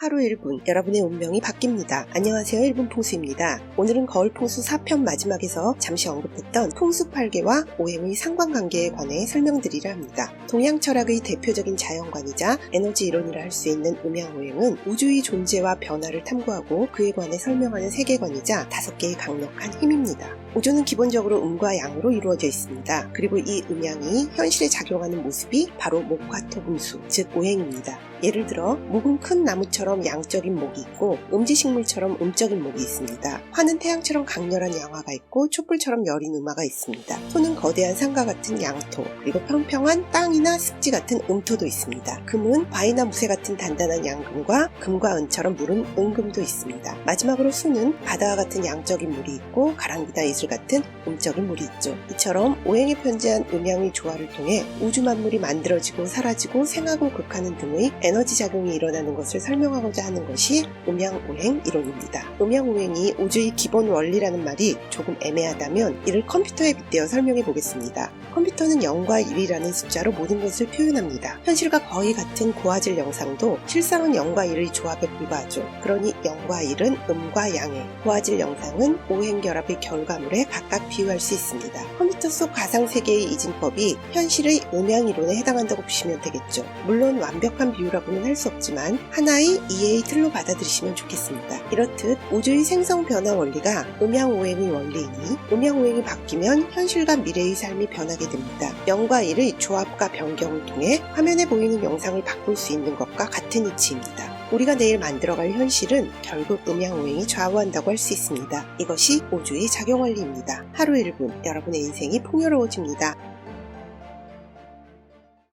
하루 1분 여러분의 운명이 바뀝니다. 안녕하세요. 1분 풍수입니다. 오늘은 거울 풍수 4편 마지막에서 잠시 언급했던 풍수 8개와 오행의 상관관계에 관해 설명드리려 합니다. 동양 철학의 대표적인 자연관이자 에너지 이론이라 할 수 있는 음양오행은 우주의 존재와 변화를 탐구하고 그에 관해 설명하는 세계관이자 다섯 개의 강력한 힘입니다. 우주는 기본적으로 음과 양으로 이루어져 있습니다. 그리고 이 음양이 현실에 작용하는 모습이 바로 목화토금수, 즉 오행입니다. 예를 들어 목은 큰 나무처럼 양적인 목이 있고 음지식물처럼 음적인 목이 있습니다. 화는 태양처럼 강렬한 양화가 있고 촛불처럼 여린 음화가 있습니다. 소는 거대한 산과 같은 양토 그리고 평평한 땅이나 습지 같은 음토도 있습니다. 금은 바위나 무쇠 같은 단단한 양금과 금과 은처럼 물은 은금도 있습니다. 마지막으로 수는 바다와 같은 양적인 물이 있고 가랑비나 이슬 같은 음적인 물이 있죠. 이처럼 오행에 편지한 음양의 조화를 통해 우주 만물이 만들어지고 사라지고 생하고 극하는 등의 에너지 작용이 일어나는 것을 설명하고자 하는 것이 음양오행 이론입니다. 음양오행이 우주의 기본 원리라는 말이 조금 애매하다면 이를 컴퓨터에 빗대어 설명해 보겠습니다. 컴퓨터는 0과 1이라는 숫자로 모든 것을 표현합니다. 현실과 거의 같은 고화질 영상도 실상은 0과 1의 조합에 불과하죠. 그러니 0과 1은 음과 양의, 고화질 영상은 오행 결합의 결과물 에 각각 비유할 수 있습니다. 컴퓨터 속 가상세계의 이진법이 현실의 음양이론에 해당한다고 보시면 되겠죠. 물론 완벽한 비유라고는 할 수 없지만 하나의 이해의 틀로 받아들이시면 좋겠습니다. 이렇듯 우주의 생성 변화 원리가 음양오행의 원리이니 음양오행이 바뀌면 현실과 미래의 삶이 변하게 됩니다. 0과 1의 조합과 변경을 통해 화면에 보이는 영상을 바꿀 수 있는 것과 같은 이치입니다. 우리가 내일 만들어갈 현실은 결국 음양 오행이 좌우한다고 할 수 있습니다. 이것이 우주의 작용 원리입니다. 하루 1분 여러분의 인생이 풍요로워집니다.